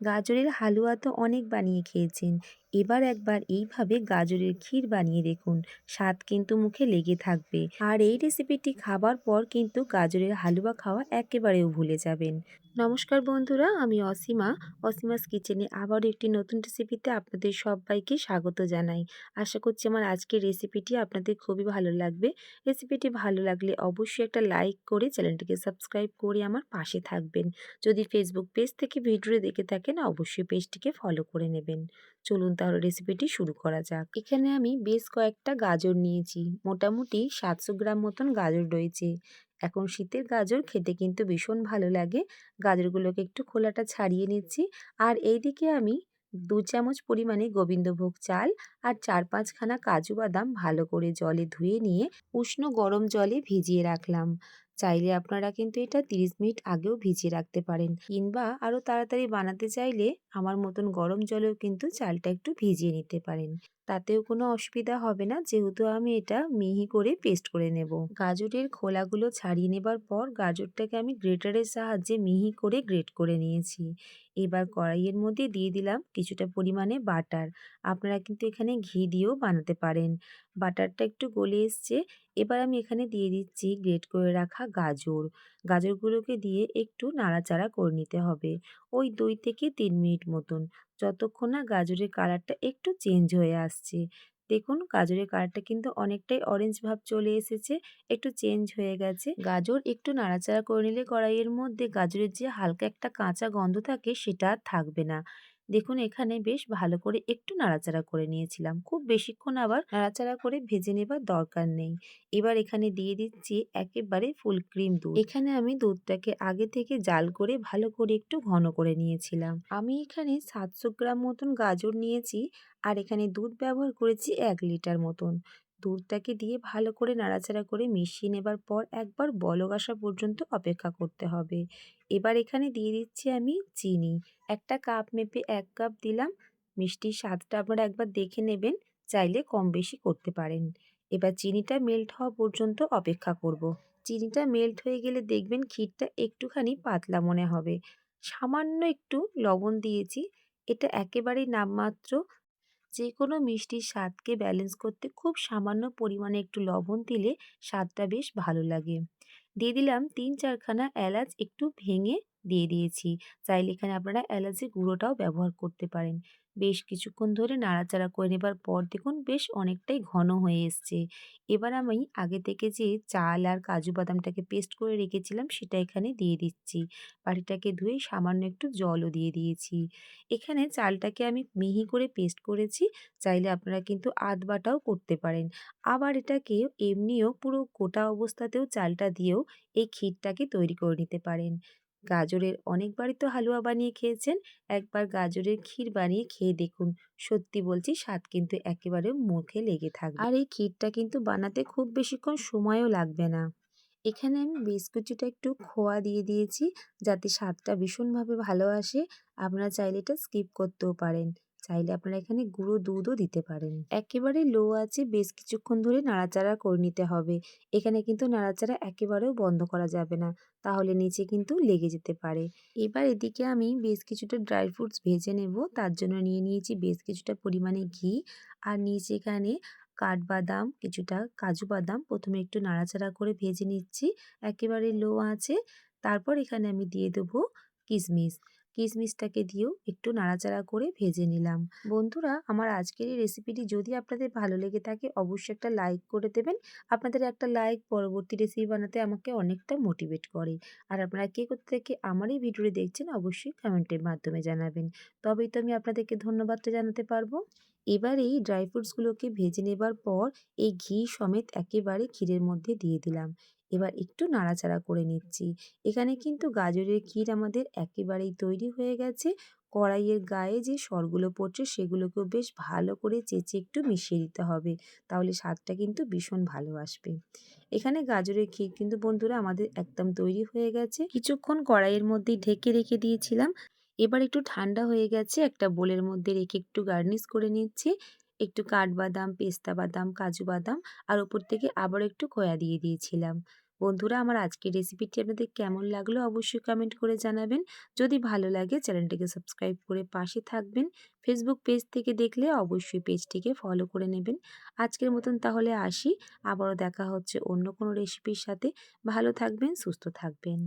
গাজরের হালুয়া তো অনেক বানিয়ে খেয়েছেন। এবার একবার এইভাবে গাজরের ক্ষীর বানিয়ে দেখুন। স্বাদ কিন্তু মুখে লেগে থাকবে। আর এই রেসিপিটি খাবার পর কিন্তু গাজরের হালুয়া খাওয়া একেবারেও ভুলে যাবেন। নমস্কার বন্ধুরা, আমি অসীমা। অসীমাস কিচেনে আবারও একটি নতুন রেসিপিতে আপনাদের সবাইকে স্বাগত জানাই। আশা করছি আমার আজকের রেসিপিটি আপনাদের খুবই ভালো লাগবে। রেসিপিটি ভালো লাগলে অবশ্যই একটা লাইক করে চ্যানেলটিকে সাবস্ক্রাইব করে আমার পাশে থাকবেন। যদি ফেসবুক পেজ থেকে ভিডিও দেখে থাকেন, অবশ্যই পেজটিকে ফলো করে নেবেন। চলুন তাহলে রেসিপিটি শুরু করা যাক। এখানে আমি বেশ কয়েকটা গাজর নিয়েছি। মোটামুটি সাতশো গ্রাম মতন গাজর রয়েছে। এখন শীতের গাজর খেতে কিন্তু ভীষণ ভালো লাগে। গাজরগুলোকে একটু খোলাটা ছাড়িয়ে নিচ্ছি। আর এইদিকে আমি দু চামচ পরিমাণে গোবিন্দভোগ চাল আর চার পাঁচখানা কাজু বাদাম ভালো করে জলে ধুয়ে নিয়ে উষ্ণ গরম জলে ভিজিয়ে রাখলাম। চাইলে আপনারা কিন্তু এটা ৩০ মিনিট আগেও ভিজিয়ে রাখতে পারেন। কিংবা আরও তাড়াতাড়ি বানাতে চাইলে আমার মতন গরম জলেও কিন্তু চালটা একটু ভিজিয়ে নিতে পারেন। তাতেও কোনো অসুবিধা হবে না, যেহেতু আমি এটা মিহি করে পেস্ট করে নেব। গাজরের খোলাগুলো ছাড়িয়ে নেবার পর গাজরটাকে আমি গ্রেটারের সাহায্যে মিহি করে গ্রেট করে নিয়েছি। এবার কড়াইয়ের মধ্যে দিয়ে দিলাম কিছুটা পরিমাণে বাটার। আপনারা কিন্তু এখানে ঘি দিয়েও বানাতে পারেন। বাটারটা একটু গলে এসছে এবার আমি এখানে দিয়ে দিচ্ছি গ্রেট করে রাখা গাজর। গাজরগুলোকে দিয়ে একটু নাড়াচাড়া করে নিতে হবে। ওই দুই থেকে তিন মিনিট মতন। যতক্ষণ না গাজরের কালারটা একটু চেঞ্জ হয়ে আসছে। দেখুন, গাজরের কালারটা কিন্তু অনেকটাই অরেঞ্জ ভাব চলে এসেছে। একটু চেঞ্জ হয়ে গেছে। গাজর একটু নাড়াচাড়া করে নিলে কড়াইয়ের মধ্যে গাজরের যে হালকা একটা কাঁচা গন্ধ থাকে, সেটা আর থাকবে না। দেখুন এখানে বেশ ভালো করে একটু নাড়াচাড়া করে নিয়েছিলাম। খুব বেশিক্ষণ আবার নাড়াচাড়া করে ভেজে নেবার দরকার নেই। এবার এখানে দিয়ে দিচ্ছি একেবারে ফুল ক্রিম দুধ। এখানে আমি দুধটাকে আগে থেকে জাল করে ভালো করে একটু ঘন করে নিয়েছিলাম। আমি এখানে সাতশো গ্রাম মতন গাজর নিয়েছি আর এখানে দুধ ব্যবহার করেছি এক লিটার মতন। দুধটাকে দিয়ে ভালো করে নাড়াচাড়া করে মিশিয়ে নেবার পর একবার বলক আসা পর্যন্ত অপেক্ষা করতে হবে। এবার এখানে দিয়ে দিচ্ছি আমি চিনি। একটা কাপ মেপে এক কাপ দিলাম। মিষ্টির স্বাদটা আপনারা একবার দেখে নেবেন, চাইলে কম বেশি করতে পারেন। এবার চিনিটা মেল্ট হওয়া পর্যন্ত অপেক্ষা করব। চিনিটা মেল্ট হয়ে গেলে দেখবেন ক্ষীরটা একটুখানি পাতলা মনে হবে। সামান্য একটু লবণ দিয়েছি। এটা একেবারেই নামমাত্র যে কোনো মিষ্টির স্বাদকে ব্যালেন্স করতে খুব সামান্য পরিমাণে একটু লবণ দিলে স্বাদটা বেশ ভালো লাগে। দিয়ে দিলাম তিন চারখানা এলাচ একটু ভেঙে দিয়ে দিয়েছি। চাইলে এখানে আপনারা এলাচের গুঁড়োটাও ব্যবহার করতে পারেন। বেশ কিছুক্ষণ ধরে নাড়াচাড়া করে নেবার পর দেখুন বেশ অনেকটাই ঘন হয়ে এসছে। এবার আমি আগে থেকে যে চাল আর কাজু বাদামটাকে পেস্ট করে রেখেছিলাম সেটা এখানে দিয়ে দিচ্ছি। বাটিটাকে ধুয়ে সামান্য একটু জলও দিয়ে দিয়েছি। এখানে চালটাকে আমি মিহি করে পেস্ট করেছি, চাইলে আপনারা কিন্তু আধ বাটাও করতে পারেন। আবার এটাকে এমনিও পুরো গোটা অবস্থাতেও চালটা দিয়েও এই ক্ষীরটাকে তৈরি করে নিতে পারেন। গাজরের অনেকবারই তো হালুয়া বানিয়ে খেয়েছেন, একবার গাজরের ক্ষীর বানিয়ে খেয়ে দেখুন। সত্যি বলছি, স্বাদ কিন্তু একেবারে মুখে লেগে থাকবে। আর এই ক্ষীরটা কিন্তু বানাতে খুব বেশিক্ষণ সময়ও লাগবে না। এখানে আমি বিস্কুটটা একটু খোয়া দিয়ে দিয়েছি, যাতে স্বাদটা ভীষণভাবে ভালো আসে। আপনারা চাইলে এটা স্কিপ করতেও পারেন। চাইলে আপনারা এখানে গুঁড়ো দুধও দিতে পারেন। একেবারে লো আছে বেশ কিছুক্ষণ ধরে নাড়াচাড়া করে নিতে হবে। এখানে কিন্তু নাড়াচাড়া একেবারেও বন্ধ করা যাবে না, তাহলে নিচে কিন্তু লেগে যেতে পারে। এবার এদিকে আমি বেশ কিছুটা ড্রাই ফ্রুটস ভেজে নেব, তার জন্য নিয়ে নিয়েছি বেশ কিছুটা পরিমাণে ঘি। আর নিচে এখানে কাঠবাদাম, কিছুটা কাজু বাদাম, প্রথমে একটু নাড়াচাড়া করে ভেজে নিচ্ছি, একেবারে লো আছে তারপর এখানে আমি দিয়ে দেবো কিশমিশ কিশমিশটাকে দিয়েও একটু নাড়াচাড়া করে ভেজে নিলাম। বন্ধুরা, আমার আজকের এই রেসিপিটি যদি আপনাদের ভালো লেগে থাকে, অবশ্যই একটা লাইক করে দেবেন। আপনাদের একটা লাইক পরবর্তী রেসিপি বানাতে আমাকে অনেকটা মোটিভেট করে। আর আপনারা কে কোথা থেকে আমার এই ভিডিওটি দেখছেন, অবশ্যই কমেন্টের মাধ্যমে জানাবেন। তবেই তো আমি আপনাদেরকে ধন্যবাদটা জানাতে পারব। এবার এই ড্রাই ফ্রুটসগুলোকে ভেজে নেবার পর এই ঘি সমেত একেবারে ক্ষীরের মধ্যে দিয়ে দিলাম। এবার একটু নাড়াচাড়া করে নিচ্ছি। এখানে কিন্তু গাজরের ক্ষীর আমাদের একেবারেই তৈরি হয়ে গেছে। কড়াইয়ের গায়ে যে সরগুলো পড়ছে সেগুলোকেও বেশ ভালো করে চেঁচে একটু মিশিয়ে দিতে হবে। তাহলে স্বাদটা কিন্তু ভীষণ ভালো আসবে। এখানে গাজরের ক্ষীর কিন্তু বন্ধুরা আমাদের একদম তৈরি হয়ে গেছে। কিছুক্ষণ কড়াইয়ের মধ্যে ঢেকে রেখে দিয়েছিলাম। এবার একটু ঠান্ডা হয়ে গেছে একটা বোলের মধ্যে রেখে একটু গার্নিশ করে নিচ্ছি। একটু কাঠবাদাম, পেস্তা বাদাম, কাজু বাদাম আর ওপর থেকে আবার একটু খোয়া দিয়ে দিয়েছিলাম। বন্ধুরা, আমার আজকের রেসিপিটি আপনাদের কেমন লাগল অবশ্যই কমেন্ট করে জানাবেন। যদি ভালো লাগে, চ্যানেলটিকে সাবস্ক্রাইব করে পাশে থাকবেন। ফেসবুক পেজ থেকে দেখলে অবশ্যই পেজটিকে ফলো করে নেবেন। আজকের মতন তাহলে আসি। আবারও দেখা হচ্ছে অন্য কোনো রেসিপির সাথে। ভালো থাকবেন, সুস্থ থাকবেন।